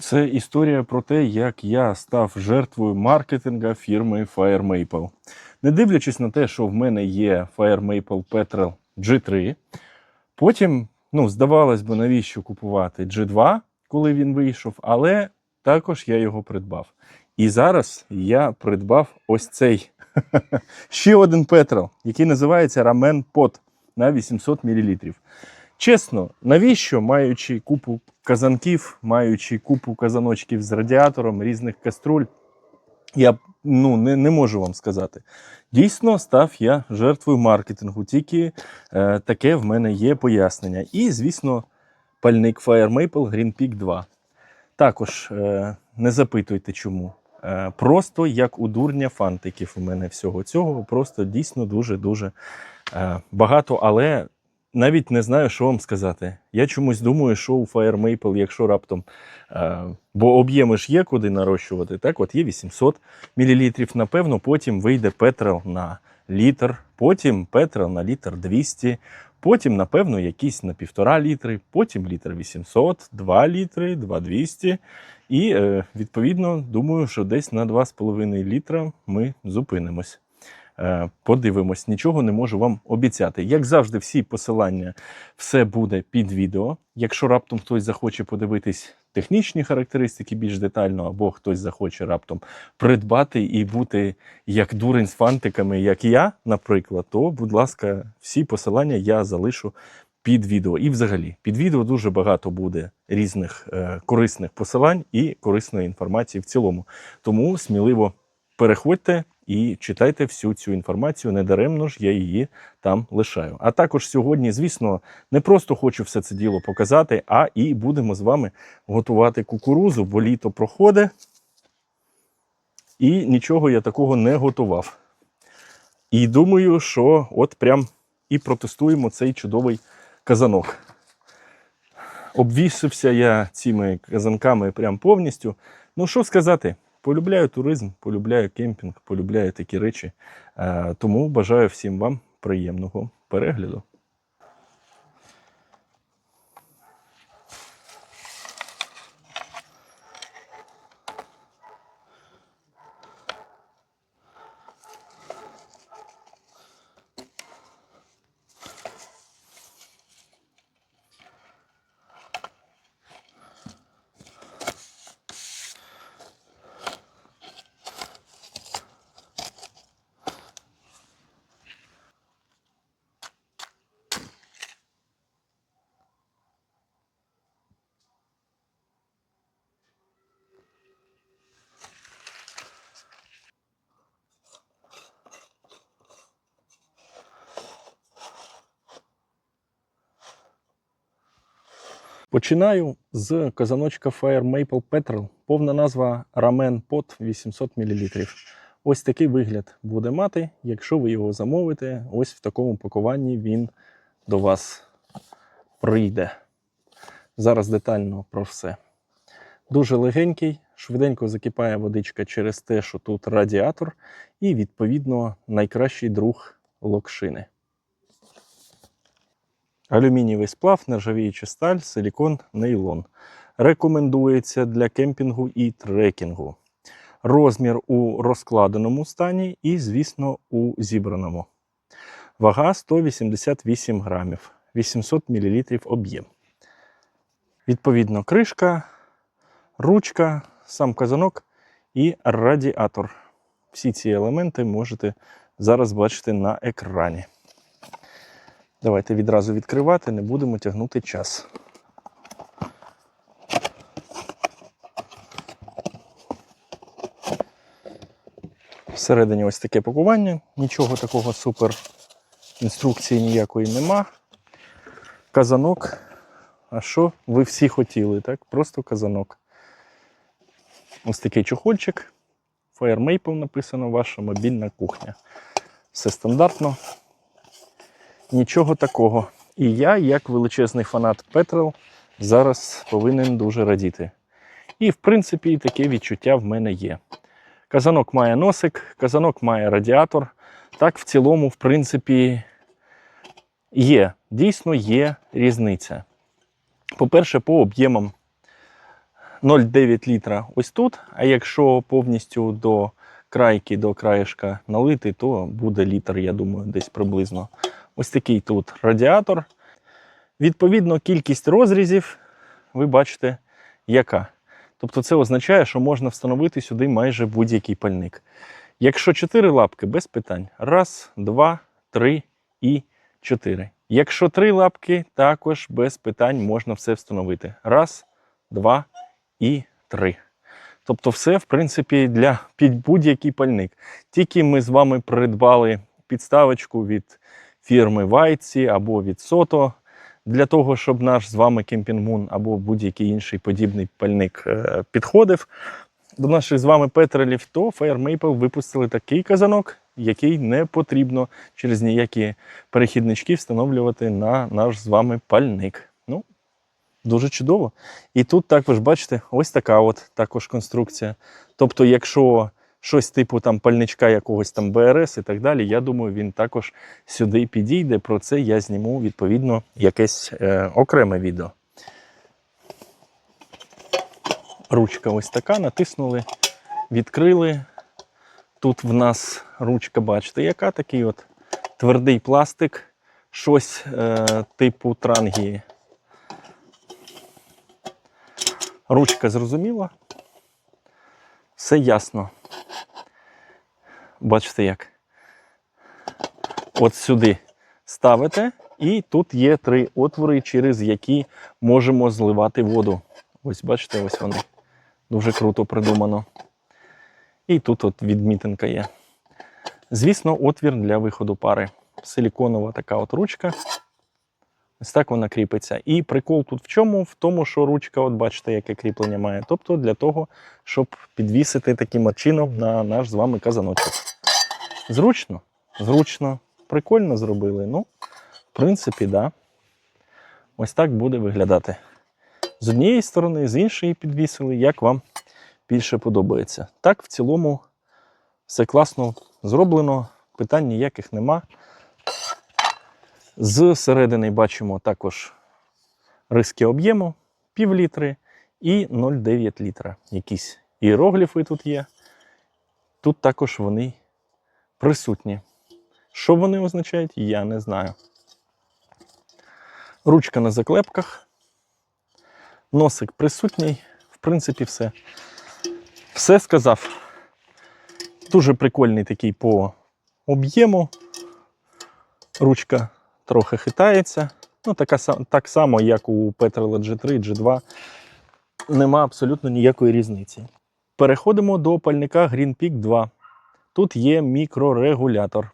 Це історія про те, як я став жертвою маркетинга фірми Fire Maple. Не дивлячись на те, що в мене є Fire Maple Petrel G3, потім, ну, здавалось би, навіщо купувати G2, коли він вийшов, але також я його придбав. І зараз я придбав ось цей ще один Petrel, який називається Ramen Pot на 800 мл. Чесно, навіщо, маючи купу казанків, маючи купу казаночків з радіатором, різних каструль, я ну, не, не можу вам сказати. Дійсно, став я жертвою маркетингу, тільки е, таке в мене є пояснення. І, звісно, пальник Fire Maple Green Peak 2. Також е, не запитуйте чому. Е, просто як у дурня фантиків у мене всього цього. Просто дійсно дуже-дуже е, багато, але навіть не знаю, що вам сказати. Я чомусь думаю, що у Fire Maple, якщо раптом. Е, бо об'єми ж є куди нарощувати. Так, от є 800 мл, напевно, потім вийде Петрел на літр, потім Петрел на літр 200, потім, напевно, якісь на півтора літри, потім літр 800, 2 літри, 2200. І е, відповідно думаю, що десь на 2,5 літра ми зупинимось. Е, Подивимось, нічого не можу вам обіцяти. Як завжди, всі посилання, все буде під відео. Якщо раптом хтось захоче подивитись технічні характеристики більш детально, або хтось захоче раптом придбати і бути як дурень з фантиками, як я, наприклад, то, будь ласка, всі посилання я залишу під відео. І взагалі, під відео дуже багато буде різних е, корисних посилань і корисної інформації в цілому. Тому сміливо переходьте і читайте всю цю інформацію. Недаремно ж я її там лишаю. А також сьогодні, звісно, не просто хочу все це діло показати, а і будемо з вами готувати кукурузу, бо літо проходить. І нічого я такого не готував. І думаю, що от прям і протестуємо цей чудовий казанок. Обвісився я цими казанками прям повністю. Ну, що сказати, полюбляю туризм, полюбляю кемпінг, полюбляю такі речі. Е, Тому бажаю всім вам приємного перегляду. Починаю з казаночка Fire Maple Petrel. Повна назва Ramen Pot 800 мл. Ось такий вигляд буде мати. Якщо ви його замовите, ось в такому пакуванні він до вас прийде. Зараз детально про все. Дуже легенький, швиденько закипає водичка через те, що тут радіатор, і, відповідно, найкращий друг локшини. Алюмінієвий сплав, нержавіюча сталь, силікон, нейлон. Рекомендується для кемпінгу і трекінгу. Розмір у розкладеному стані і, звісно, у зібраному. Вага 188 грамів, 800 мл об'єм. Відповідно, кришка, ручка, сам казанок і радіатор. Всі ці елементи можете зараз бачити на екрані. Давайте відразу відкривати, не будемо тягнути час. Всередині ось таке пакування, нічого такого супер інструкції ніякої нема. Казанок. А що ви всі хотіли, так? Просто казанок. Ось такий чохольчик. Fire Maple написано, ваша мобільна кухня. Все стандартно нічого такого. І я, як величезний фанат Petrel, зараз повинен дуже радіти. І, в принципі, таке відчуття в мене є. Казанок має носик, казанок має радіатор. Так, в цілому, в принципі, є. Дійсно є різниця. По-перше, по об'ємам 0,9 літра ось тут. А якщо повністю до крайки, до краєшка налити, то буде літр, я думаю, десь приблизно. Ось такий тут радіатор. Відповідно, кількість розрізів, ви бачите, яка. Тобто це означає, що можна встановити сюди майже будь-який пальник. Якщо 4 лапки, без питань. Раз, два, три і чотири. Якщо три лапки, також без питань можна все встановити. Раз, два і три. Тобто, все, в принципі, для під будь-який пальник. Тільки ми з вами придбали підставочку від фірми Вайці або від Сото для того, щоб наш з вами кемпінгмун або будь-який інший подібний пальник е, підходив до наших з вами петрелів, то Fire Maple випустили такий казанок, який не потрібно через ніякі перехіднички встановлювати на наш з вами пальник. Ну, дуже чудово. І тут також, бачите, ось така от також конструкція. Тобто, якщо щось типу там пальничка якогось там БРС і так далі, я думаю, він також сюди підійде. Про це я зніму відповідно якесь е, окреме відео. Ручка ось така, натиснули, відкрили. Тут в нас ручка, бачите, яка такий от твердий пластик, щось е, типу трангії. Ручка зрозуміла. Все ясно. Бачите як. От сюди ставите, і тут є три отвори, через які можемо зливати воду. Ось бачите, ось вони. Дуже круто придумано. І тут от відмітинка є. Звісно, отвір для виходу пари. Силіконова така от ручка. Ось так вона кріпиться. І прикол тут в чому? В тому, що ручка, от бачите, яке кріплення має. Тобто для того, щоб підвісити таким чином на наш з вами казаночок. Зручно? Зручно. Прикольно зробили. Ну, в принципі, да. Ось так буде виглядати. З однієї сторони, з іншої підвісили, як вам більше подобається. Так, в цілому, все класно зроблено, питань ніяких нема. З середини бачимо також риски об'єму пів літри і 0,9 літра. Якісь іерогліфи тут є. Тут також вони присутні. Що вони означають, я не знаю. Ручка на заклепках. Носик присутній. В принципі, все. Все сказав. Дуже прикольний такий по об'єму. Ручка трохи хитається. Ну, така, так само, як у Petrol G3, G2. Нема абсолютно ніякої різниці. Переходимо до пальника Green Peak 2. Тут є мікрорегулятор.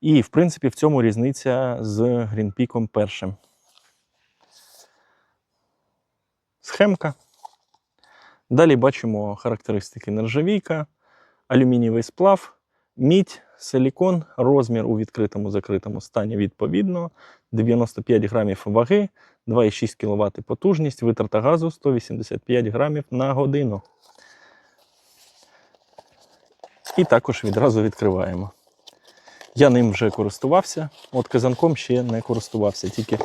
І, в принципі, в цьому різниця з Green Peak першим. Схемка. Далі бачимо характеристики нержавійка, алюмінієвий сплав, мідь, силікон, розмір у відкритому закритому стані відповідно, 95 грамів ваги, 2,6 кВт потужність, витрата газу 185 грамів на годину. І також відразу відкриваємо. Я ним вже користувався, от казанком ще не користувався, тільки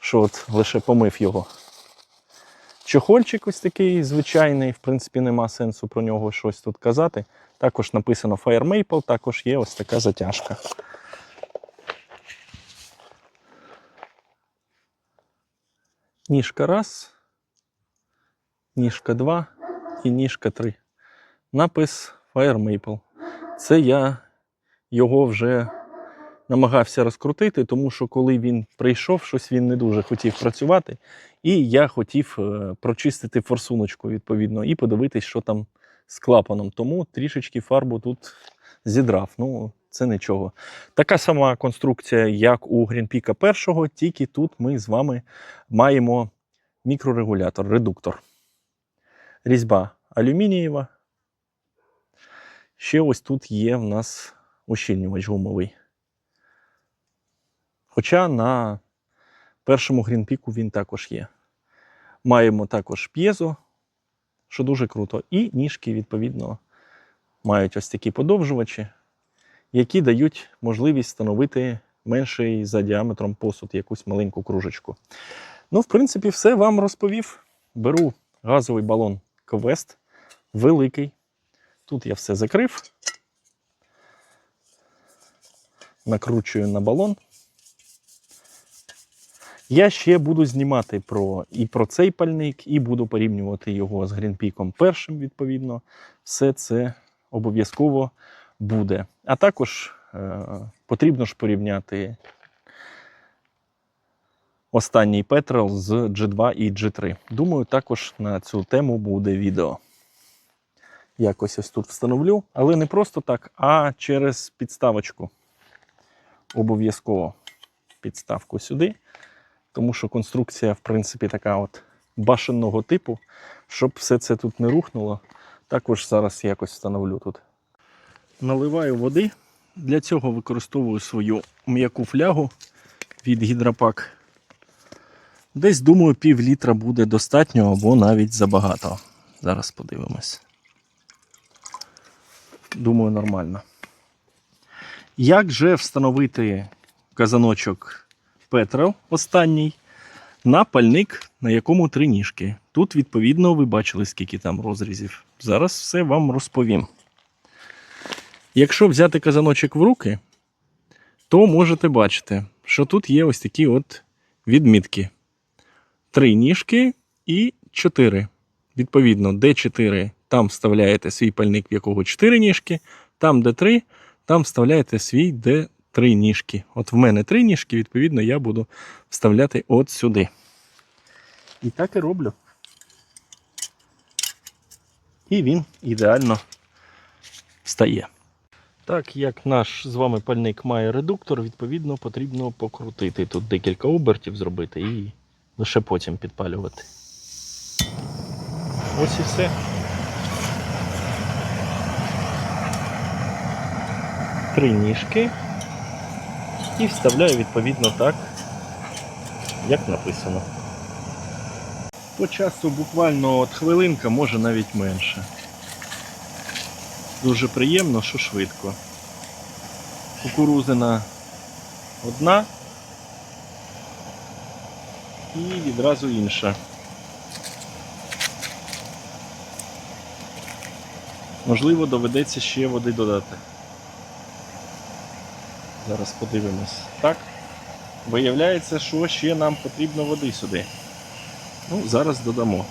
що от лише помив його. Чохольчик ось такий звичайний, в принципі, нема сенсу про нього щось тут казати. Також написано Fire Maple, також є ось така затяжка. Ніжка раз, ніжка два і ніжка три. Напис Fire Maple. Це я його вже намагався розкрутити, тому що коли він прийшов, щось він не дуже хотів працювати. І я хотів е, прочистити форсуночку відповідно і подивитись, що там з клапаном. Тому трішечки фарбу тут зідрав. Ну, це нічого. Така сама конструкція, як у Грінпіка першого, тільки тут ми з вами маємо мікрорегулятор, редуктор. Різьба алюмінієва. Ще ось тут є в нас ущільнювач гумовий. Хоча на першому грінпіку він також є. Маємо також п'єзо, що дуже круто. І ніжки, відповідно, мають ось такі подовжувачі, які дають можливість встановити менший за діаметром посуд, якусь маленьку кружечку. Ну, в принципі, все вам розповів. Беру газовий балон Квест. Великий. Тут я все закрив. Накручую на балон. Я ще буду знімати про, і про цей пальник, і буду порівнювати його з Грінпіком першим, відповідно. Все це обов'язково буде. А також е, потрібно ж порівняти останній Petrol з G2 і G3. Думаю, також на цю тему буде відео. Якось ось тут встановлю, але не просто так, а через підставочку. Обов'язково підставку сюди, тому що конструкція, в принципі, така от башенного типу, щоб все це тут не рухнуло. Також зараз якось встановлю тут. Наливаю води. Для цього використовую свою м'яку флягу від гідропак. Десь, думаю, пів літра буде достатньо або навіть забагато. Зараз подивимось. Думаю, нормально. Як же встановити казаночок Петрел останній на пальник, на якому три ніжки? Тут, відповідно, ви бачили, скільки там розрізів. Зараз все вам розповім. Якщо взяти казаночок в руки, то можете бачити, що тут є ось такі от відмітки три ніжки і чотири. Відповідно, де 4, там вставляєте свій пальник, в якого 4 ніжки, там, де 3, там вставляєте свій, де 3 ніжки. От в мене 3 ніжки, відповідно, я буду вставляти от сюди. І так і роблю. І він ідеально встає. Так як наш з вами пальник має редуктор, відповідно, потрібно покрутити. Тут декілька обертів зробити і лише потім підпалювати. Ось і все. Три ніжки. І вставляю відповідно так, як написано. По часу буквально от хвилинка, може навіть менше. Дуже приємно, що швидко. Кукурузина одна і відразу інша. Можливо, доведеться ще води додати. Зараз подивимось. Так. Виявляється, що ще нам потрібно води сюди. Ну, зараз додамо.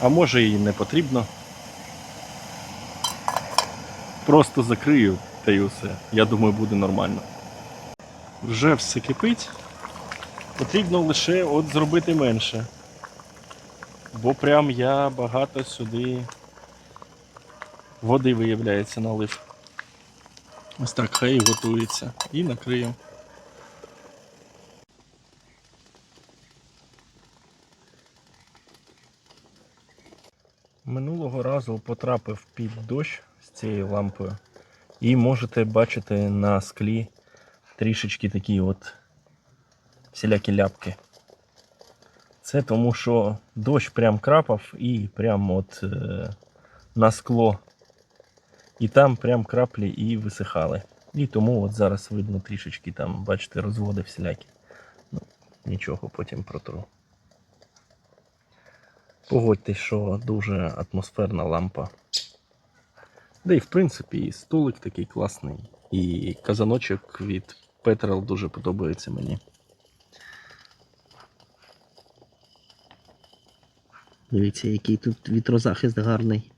А може і не потрібно. Просто закрию та й усе. Я думаю, буде нормально. Вже все кипить. Потрібно лише от зробити менше. Бо прям я багато сюди води, виявляється, налив. Ось так хай готується. І накрию. Минулого разу потрапив під дощ з цією лампою. І можете бачити на склі трішечки такі от всілякі ляпки. Це тому, що дощ прям крапав і прям от е, на скло. І там прям краплі і висихали. І тому от зараз видно трішечки там, бачите, розводи всілякі. Ну, нічого потім протру. Погодьтесь, що дуже атмосферна лампа. Да і в принципі і столик такий класний. І казаночок від Petrol дуже подобається мені. Дивіться, який тут вітрозахист гарний.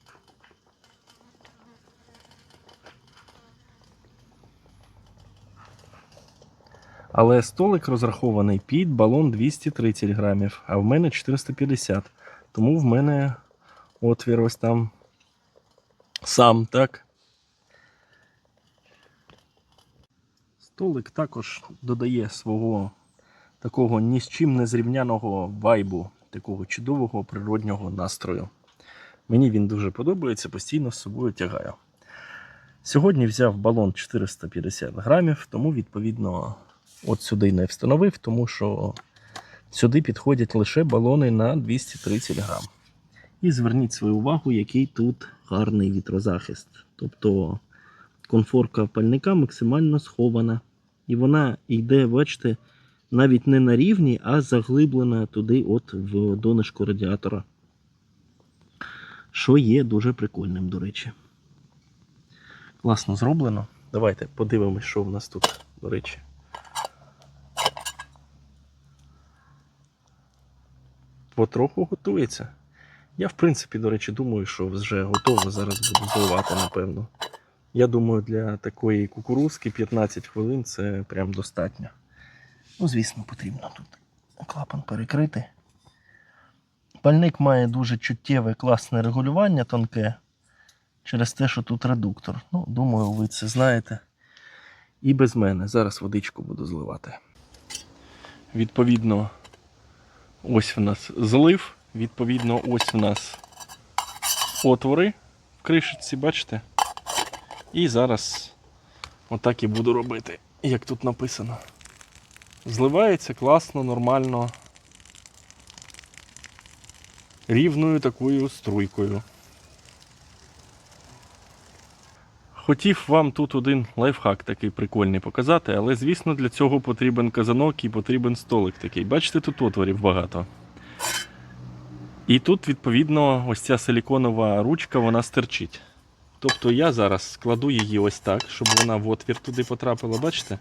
Але столик розрахований під балон 230 грамів, а в мене 450. Тому в мене отвір ось там сам, так? Столик також додає свого такого ні з чим не зрівняного вайбу, такого чудового природнього настрою. Мені він дуже подобається, постійно з собою тягаю. Сьогодні взяв балон 450 грамів, тому відповідно от сюди не встановив, тому що сюди підходять лише балони на 230 грам. І зверніть свою увагу, який тут гарний вітрозахист. Тобто конфорка пальника максимально схована. І вона йде, бачите, навіть не на рівні, а заглиблена туди, от в донышко радіатора. Що є дуже прикольним, до речі. Класно зроблено. Давайте подивимось, що в нас тут, до речі. Потроху готується. Я, в принципі, до речі, думаю, що вже готово. Зараз буду зливати, напевно. Я думаю, для такої кукурузки 15 хвилин це прям достатньо. Ну, звісно, потрібно тут клапан перекрити. Пальник має дуже чуттєве класне регулювання тонке через те, що тут редуктор. Ну, думаю, ви це знаєте. І без мене. Зараз водичку буду зливати. Відповідно, ось в нас злив. Відповідно, ось в нас отвори в кришиці, бачите? І зараз отак і буду робити, як тут написано. Зливається класно, нормально. Рівною такою струйкою. Хотів вам тут один лайфхак такий прикольний показати, але звісно для цього потрібен казанок і потрібен столик такий. Бачите, тут отворів багато. І тут, відповідно, ось ця силіконова ручка вона стерчить. Тобто я зараз складу її ось так, щоб вона в отвір туди потрапила, бачите?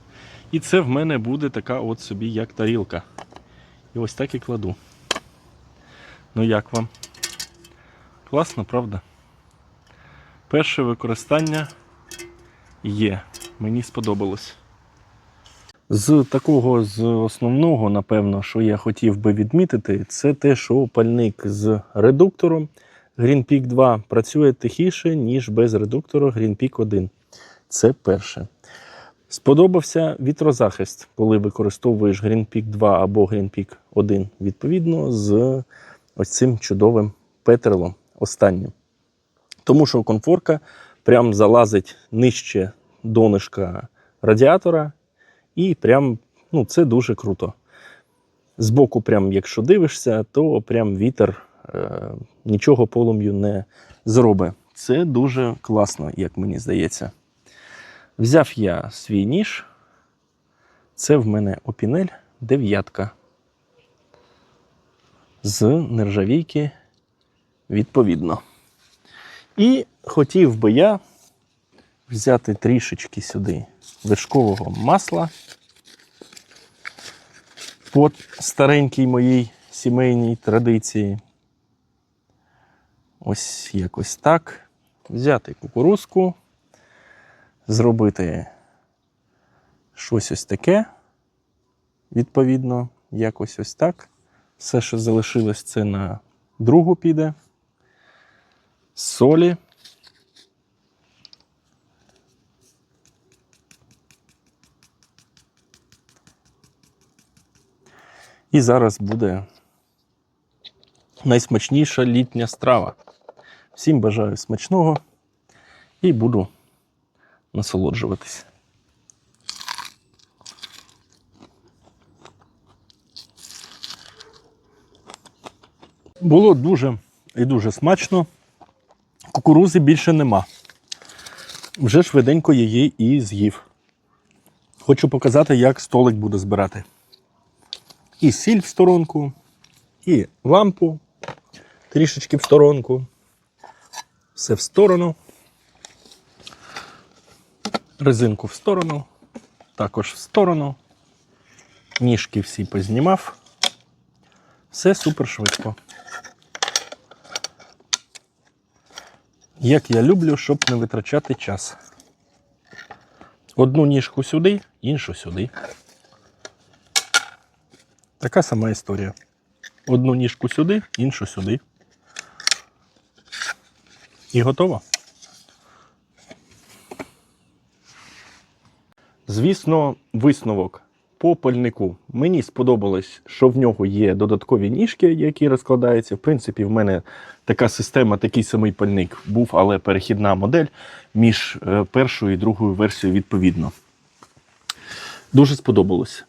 І це в мене буде така от собі як тарілка. І ось так і кладу. Ну як вам? Класно, правда? Перше використання є. Мені сподобалось. З такого з основного, напевно, що я хотів би відмітити, це те, що пальник з редуктором Green Peak 2 працює тихіше, ніж без редуктора Green Peak 1. Це перше. Сподобався вітрозахист, коли використовуєш Green Peak 2 або Green Peak 1, відповідно, з ось цим чудовим петрелом останнім. Тому що конфорка прям залазить нижче донишка радіатора, і прям ну, це дуже круто. Збоку, прям, якщо дивишся, то прям вітер е, нічого полум'ю не зробить. Це дуже класно, як мені здається. Взяв я свій ніж. Це в мене опінель дев'ятка. З нержавійки відповідно. І хотів би я взяти трішечки сюди вершкового масла по старенькій моїй сімейній традиції. Ось якось так. Взяти кукурузку, зробити щось ось таке, відповідно, якось ось так. Все, що залишилось, це на другу піде. Солі. І зараз буде найсмачніша літня страва. Всім бажаю смачного і буду насолоджуватись. Було дуже і дуже смачно. Кукурузи більше нема. Вже швиденько її і з'їв. Хочу показати, як столик буду збирати. І сіль в сторонку, і лампу трішечки в сторонку. Все в сторону. Резинку в сторону, також в сторону. Ніжки всі познімав. Все супер швидко. Як я люблю, щоб не витрачати час. Одну ніжку сюди, іншу сюди. Така сама історія. Одну ніжку сюди, іншу сюди. І готово. Звісно, висновок по пальнику. Мені сподобалось, що в нього є додаткові ніжки, які розкладаються. В принципі, в мене така система, такий самий пальник був, але перехідна модель між е, першою і другою версією відповідно. Дуже сподобалось.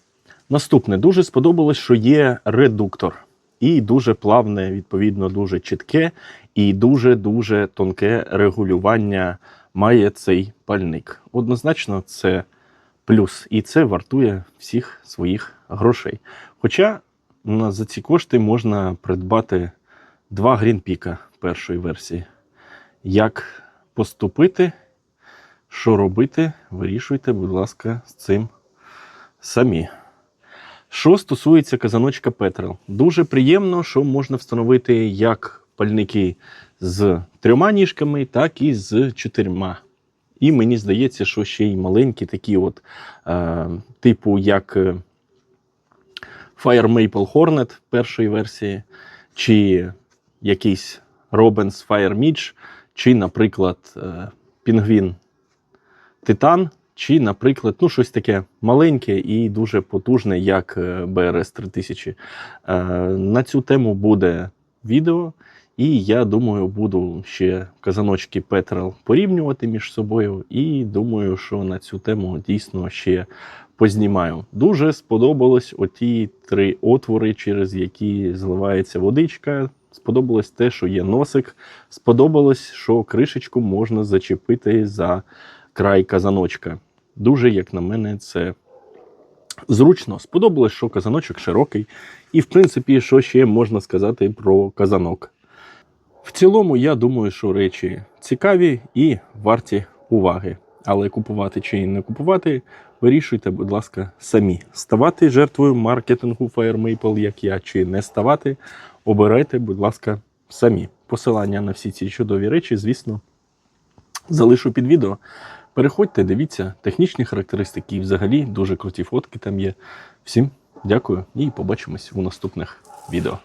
Наступне, дуже сподобалось, що є редуктор. І дуже плавне, відповідно, дуже чітке і дуже-дуже тонке регулювання має цей пальник. Однозначно, це плюс. І це вартує всіх своїх грошей. Хоча за ці кошти можна придбати два грінпіка першої версії. Як поступити, що робити, вирішуйте, будь ласка, з цим самі. Що стосується казаночка Петрел, дуже приємно, що можна встановити як пальники з трьома ніжками, так і з чотирма. І мені здається, що ще й маленькі такі, от, е, типу, як е, Fire Maple Hornet першої версії, чи якийсь Robins Fire Midge, чи, наприклад, е, Пінгвін Титан, чи, наприклад, ну, щось таке маленьке і дуже потужне, як е, BRS 3000. Е, На цю тему буде відео, і я думаю, буду ще казаночки Петрел порівнювати між собою. І думаю, що на цю тему дійсно ще познімаю. Дуже сподобалось оті три отвори, через які зливається водичка. Сподобалось те, що є носик. Сподобалось, що кришечку можна зачепити за край казаночка. Дуже, як на мене, це зручно. Сподобалось, що казаночок широкий. І, в принципі, що ще можна сказати про казанок. В цілому, я думаю, що речі цікаві і варті уваги. Але купувати чи не купувати, вирішуйте, будь ласка, самі. Ставати жертвою маркетингу Fire Maple, як я, чи не ставати, обирайте, будь ласка, самі. Посилання на всі ці чудові речі, звісно, залишу під відео. Переходьте, дивіться технічні характеристики і взагалі дуже круті фотки там є. Всім дякую і побачимось у наступних відео.